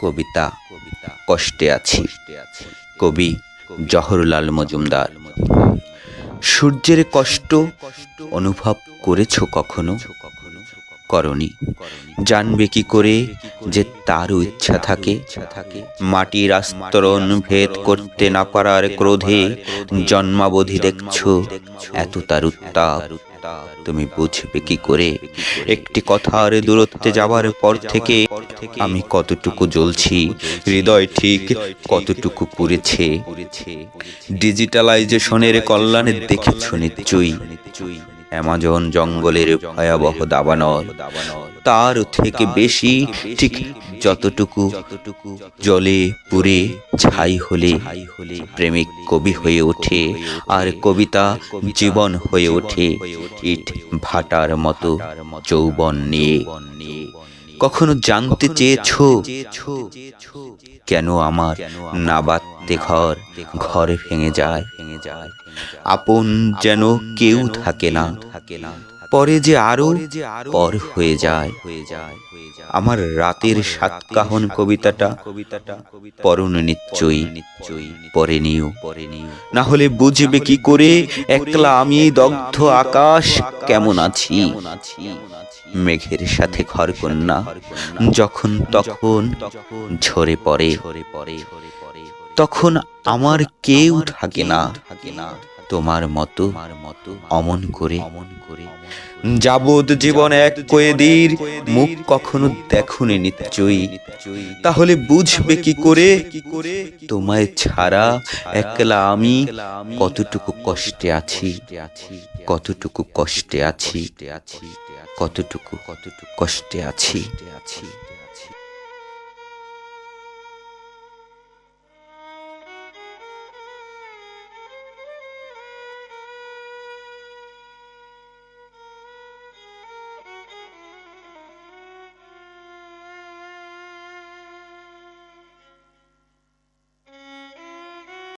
কবিতা কষ্টে আছি। কবি জহরলাল মজুমদার, সূর্যের কষ্ট অনুভব করেছ কখনো? করনি। জানবে কি করে যে তারও ইচ্ছা থাকে? মাটির আস্তরণ ভেদ করতে না পারার ক্রোধে জন্মাবধি দেখছ, এত তার উত্তাপ। তুমি বুঝবে কি করে? একটি কথা কথার দূরত্বে যাওয়ার পর থেকে আমি কতটুকু জ্বলছি হৃদয় ঠিক কতটুকু পুড়েছে ডিজিটালাইজেশনের কল্যাণে দেখেছ নিশ্চয়ই। অ্যামাজন জঙ্গলের ভয়াবহ দাবানল। তার থেকে বেশি ঠিক যতটুকু জলে পুরে ছাই হলে প্রেমিক কবি হয়ে ওঠে আর কবিতা জীবন হয়ে ওঠে ইট ভাটার মতো যৌবন নিয়ে। কখনো জানতে চেয়েছো? কেন আমার না বাঁধতে ঘর ঘর ভেঙে যায়? ভেঙে যায় আপন যেন কেউ থাকে না। পরে যে আরও পর হয়ে যায়। আমার রাতের সাত কাহন কবিতাটা কবিতাটা পরন নিশ্চয়ই পরে নিও। না হলে বুঝবে কি করে? একলা আমি দগ্ধ আকাশ কেমন আছি? মেঘের সাথে ঘর কন্যা যখন তখন ঝরে পড়ে তখন আমার কেউ থাকে না। তোমার মতো অমন করে যাবত জীবন এক কয়েদির মুখ কখনো দেখুনি নিশ্চয়ই। তাহলে বুঝবে কি করে? তোমায় ছাড়া একলা আমি কতটুকু কষ্টে আছি? কতটুকু কষ্টে আছি? কতটুকু কতটুকু কষ্টে আছি?